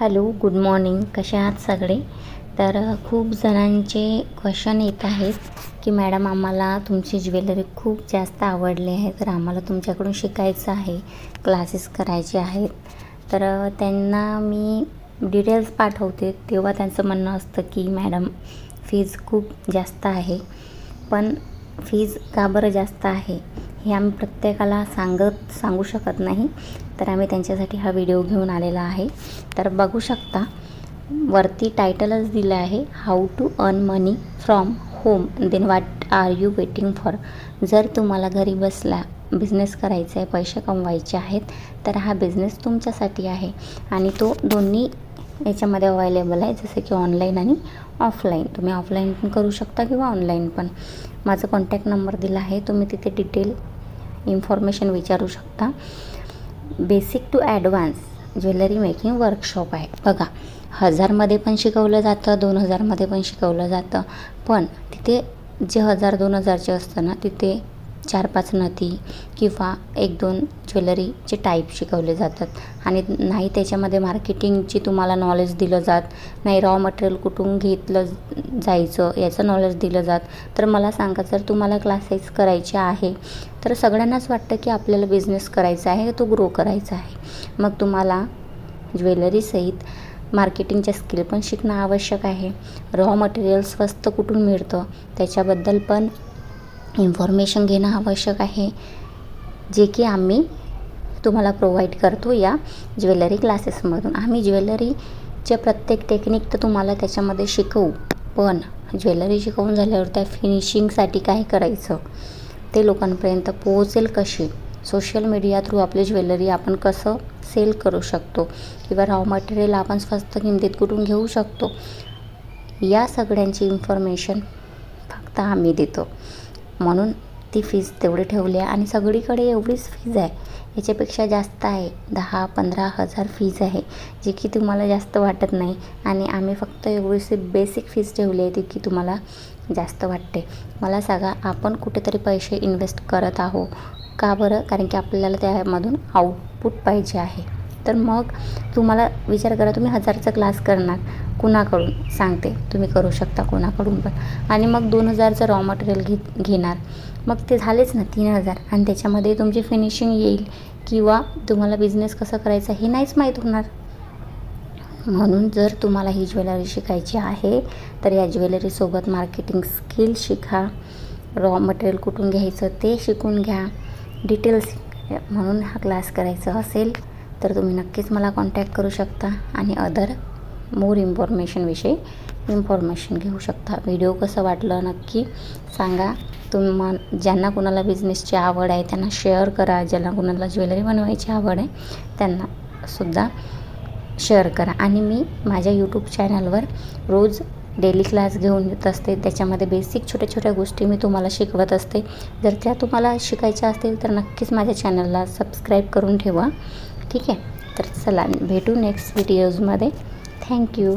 Hello good morning. कसे आहात सगळे? तर खूप जणांचे क्वेश्चन येत आहेत की मॅडम आम्हाला तुमची ज्वेलरी खूप जास्त आवडली आहे. तर आम्हाला तुमच्याकडून शिकायचं आहे. क्लासेस करायचे आहेत. तर त्यांना मी डिटेल्स पाठवते. तेव्हा त्यांचं म्हणणं असतं की मॅडम फीज खूप जास्त आहे. पण फीज का बरं जास्त आहे? हे आम्ही प्रत्येकाला सांगत सांगू शकत नाही. तर आम्ही त्यांच्यासाठी हा व्हिडिओ घेऊन आलेला आहे. तर बघू शकता वरती टायटलच दिलं आहे how to earn money from home then what are you waiting for जर तुम्हाला घरी बसला बिझनेस करायचा आहे पैसे कमवायचे आहेत तर हा बिझनेस तुमच्यासाठी आहे. आणि तो दोन्ही याच्यामध्ये अवेलेबल आहे जसं की ऑनलाईन आणि ऑफलाईन तुम्ही ऑफलाईन पण करू शकता किंवा ऑनलाईन पण. माझा कॉन्टॅक्ट नंबर दिला आहे तुम्ही तिथे डिटेल इन्फॉर्मेशन विचारू शकता. Basic to advance jewellery making workshop आहे. बघा हजारमध्ये पण शिकवलं जातं दोन हजारमध्ये पण शिकवलं जातं. पण तिथे जे हजार दोन हजारचे असतं ना तिथे चार पाच नथी किंवा एक दोन ज्वेलरीचे टाईप शिकवले जातात. आणि नाही त्याच्यामध्ये मार्केटिंगची तुम्हाला नॉलेज दिलं जात नाही रॉ मटेरियल कुठून घेतलं जायचं याचं नॉलेज दिलं जात. तर मला सांगा जर तुम्हाला क्लासेस करायचे आहे तर सगळ्यांनाच वाटतं की आपल्याला बिझनेस करायचा आहे तो ग्रो करायचा आहे. मग तुम्हाला ज्वेलरीसहित मार्केटिंगच्या स्किल पण शिकणं आवश्यक आहे. रॉ मटेरियल स्वस्त कुठून मिळतं त्याच्याबद्दल पण इन्फॉर्मेशन घेणं आवश्यक आहे. जे की आम्ही तुम्हाला प्रोव्हाइड करतो या ज्वेलरी क्लासेसमधून आम्ही ज्वेलरीचे प्रत्येक टेक्निक तर तुम्हाला त्याच्यामध्ये शिकवू. पण ज्वेलरी शिकवून झाल्यावर त्या फिनिशिंगसाठी काय करायचं? ते लोकांपर्यंत पोहोचेल कशी? सोशल मीडिया थ्रू आपली ज्वेलरी आपण कसं सेल करू शकतो? किंवा रॉ मटेरियल आपण स्वस्त किमतीत कुठून घेऊ शकतो? या सगळ्यांची इन्फॉर्मेशन फक्त आम्ही देतो. म्हणून ती फीज तेवढी ठेवली आहे. आणि सगळीकडे एवढीच फीज आहे. याच्यापेक्षा जास्त आहे. दहा पंधरा हजार फीज आहे जी की तुम्हाला जास्त वाटत नाही. आणि आम्ही फक्त एवढीशी बेसिक फीज ठेवली आहे ती की तुम्हाला जास्त वाटते. मला सांगा आपण कुठेतरी पैसे इन्व्हेस्ट करत आहो का बरं? कारण की आपल्याला त्यामधून आउटपुट पाहिजे आहे. तर मग तुम्हाला विचार करा तुम्ही हजारचा क्लास करणार. कुणाकडून? सांगते. तुम्ही करू शकता कोणाकडून पण. आणि मग दोन हजारचं रॉ मटेरियल घे घेणार. मग ते झालेच ना तीन हजार. आणि त्याच्यामध्ये तुमची फिनिशिंग येईल किंवा तुम्हाला बिझनेस कसं करायचा हे नाहीच माहीत होणार. म्हणून जर तुम्हाला ही ज्वेलरी शिकायची आहे तर या ज्वेलरीसोबत मार्केटिंग स्किल शिका. रॉ मटेरियल कुठून घ्यायचं ते शिकून घ्या. डिटेल्स म्हणून हा क्लास करायचा असेल. तर तुम्ही नक्कीच मला कॉन्टॅक्ट करू शकता आणि अदर मोर इन्फॉर्मेशनविषयी इन्फॉर्मेशन घेऊ शकता. व्हिडिओ कसं वाटलं नक्की सांगा. तुम्हा ज्यांना कुणाला बिझनेसची आवड आहे त्यांना शेअर करा. ज्यांना कुणाला ज्वेलरी बनवायची आवड आहे त्यांना सुद्धा शेअर करा. आणि मी माझ्या यूट्यूब चॅनलवर रोज डेली क्लास घेऊन येत असते. त्याच्यामध्ये बेसिक छोट्या छोट्या गोष्टी मी तुम्हाला शिकवत असते. जर त्या तुम्हाला शिकायच्या असतील तर नक्कीच माझ्या चॅनलला सबस्क्राईब करून ठेवा. ठीक आहे. तर चला भेटू नेक्स्ट व्हिडिओजमध्ये थँक्यू